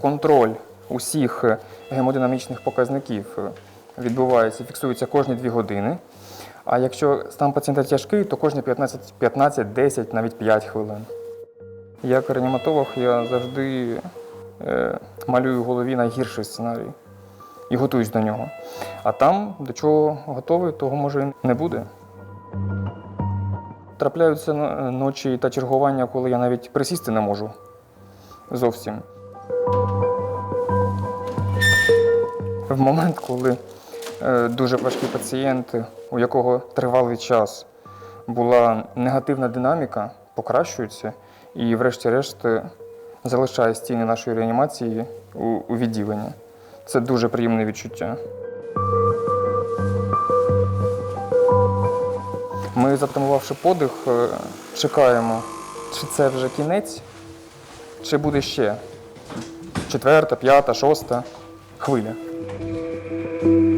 контроль усіх е, гемодинамічних показників е, відбувається, фіксується кожні 2 години. А якщо стан пацієнта тяжкий, то кожні 15, 15 10, навіть 5 хвилин. Як реаніматолог я завжди е, малюю в голові найгірший сценарій і готуюсь до нього. А там, до чого готовий, того може і не буде. Трапляються ночі та чергування, коли я навіть присісти не можу зовсім. В момент, коли е, дуже важкий пацієнт, у якого тривалий час була негативна динаміка, покращується і, врешті-решт, е, залишає стіни нашої реанімації у, відділенні. Це дуже приємне відчуття. Ми, затамувавши подих, е, чекаємо, чи це вже кінець, чи буде ще четверта, п'ята, шоста хвиля. Thank you.